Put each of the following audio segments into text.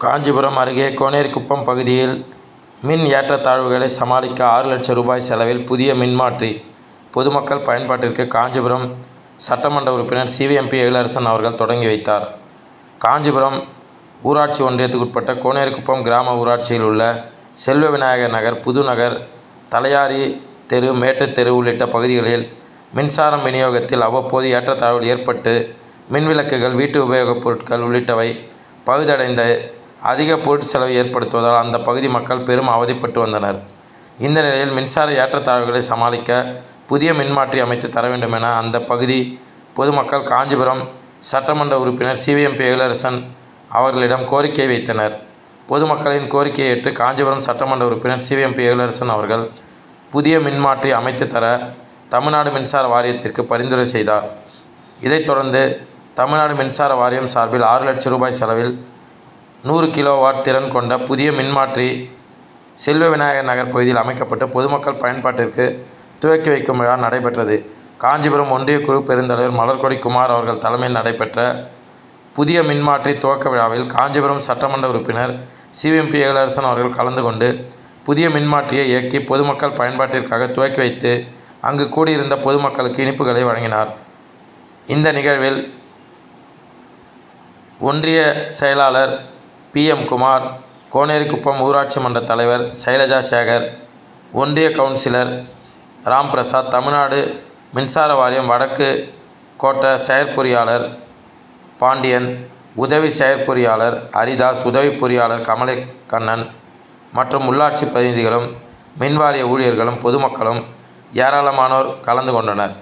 காஞ்சிபுரம் அருகே கோனேரிக்குப்பம் பகுதியில் மின் ஏற்றத்தாழ்வுகளை சமாளிக்க ஆறு லட்சம் ரூபாய் செலவில் புதிய மின்மாற்றி பொதுமக்கள் பயன்பாட்டிற்கு காஞ்சிபுரம் சட்டமன்ற உறுப்பினர் சிவிஎம்பி எழிலரசன் அவர்கள் தொடங்கி வைத்தார். காஞ்சிபுரம் ஊராட்சி ஒன்றியத்துக்குட்பட்ட கோனேரிக்குப்பம் கிராம ஊராட்சியில் உள்ள செல்வ விநாயகர் நகர், புதுநகர், தலையாரி தெரு, மேட்டுத்தெரு உள்ளிட்ட பகுதிகளில் மின்சாரம் விநியோகத்தில் அவ்வப்போது ஏற்றத்தாழ்வுகள் ஏற்பட்டு மின்விளக்குகள், வீட்டு உபயோகப் பொருட்கள் உள்ளிட்டவை பழுதடைந்த அதிக பொருட்செலவு ஏற்படுத்துவதால் அந்த பகுதி மக்கள் பெரும் அவதிப்பட்டு வந்தனர். இந்த நிலையில் மின்சார ஏற்றத்தாழ்வுகளை சமாளிக்க புதிய மின்மாற்றி அமைத்து தர வேண்டும் என அந்த பகுதி பொதுமக்கள் காஞ்சிபுரம் சட்டமன்ற உறுப்பினர் சிவிஎம்பி எழிலரசன் அவர்களிடம் கோரிக்கை வைத்தனர். பொதுமக்களின் கோரிக்கையை ஏற்று காஞ்சிபுரம் சட்டமன்ற உறுப்பினர் சிவிஎம்பி எழிலரசன் அவர்கள் புதிய மின்மாற்றி அமைத்து தர தமிழ்நாடு மின்சார வாரியத்திற்கு பரிந்துரை செய்தார். இதைத் தொடர்ந்து தமிழ்நாடு மின்சார வாரியம் சார்பில் ஆறு லட்சம் ரூபாய் செலவில் நூறு கிலோ வாட் திறன் கொண்ட புதிய மின்மாற்றி செல்வ விநாயகர் நகர் பகுதியில் அமைக்கப்பட்டு பொதுமக்கள் பயன்பாட்டிற்கு துவக்கி வைக்கும் விழா நடைபெற்றது. காஞ்சிபுரம் ஒன்றிய குழு பெருந்தலைவர் மலர்கொடி குமார் அவர்கள் தலைமையில் நடைபெற்ற புதிய மின்மாற்றி துவக்க விழாவில் காஞ்சிபுரம் சட்டமன்ற உறுப்பினர் சிவிஎம்பி ஏழரசன் அவர்கள் கலந்து கொண்டு புதிய மின்மாற்றியை இயக்கி பொதுமக்கள் பயன்பாட்டிற்காக துவக்கி வைத்து அங்கு கூடியிருந்த பொதுமக்களுக்கு இனிப்புகளை வழங்கினார். இந்த நிகழ்வில் ஒன்றிய செயலாளர் பி. எம். குமார், கோனேரிக்குப்பம் ஊராட்சி மன்ற தலைவர் சைலஜா சேகர், ஒன்றிய கவுன்சிலர் ராம்பிரசாத், தமிழ்நாடு மின்சார வாரியம் வடக்கு கோட்ட செயற்பொறியாளர் பாண்டியன், உதவி செயற்பொறியாளர் ஹரிதாஸ், உதவி பொறியாளர் கமலக்கண்ணன் மற்றும் உள்ளாட்சி பிரதிநிதிகளும், மின்வாரிய ஊழியர்களும், பொதுமக்களும் ஏராளமானோர் கலந்து கொண்டனர்.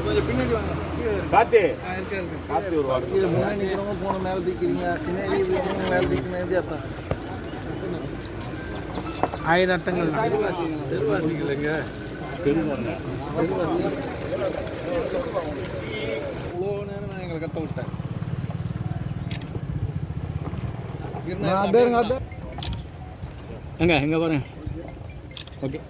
கொஞ்சம் பின்னாடி வாங்க. கார்த்தி. கார்த்தி ஒரு வாரம். போன மேல தூக்கிறீங்க பின்னாடி மேல தூக்கணும் எப்படி ஆயிரம் அர்த்தங்கள். இவ்வளோ நேரம் நான் எங்களை கத்த விட்டேன். எங்க எங்க பாருங்க. ஓகே.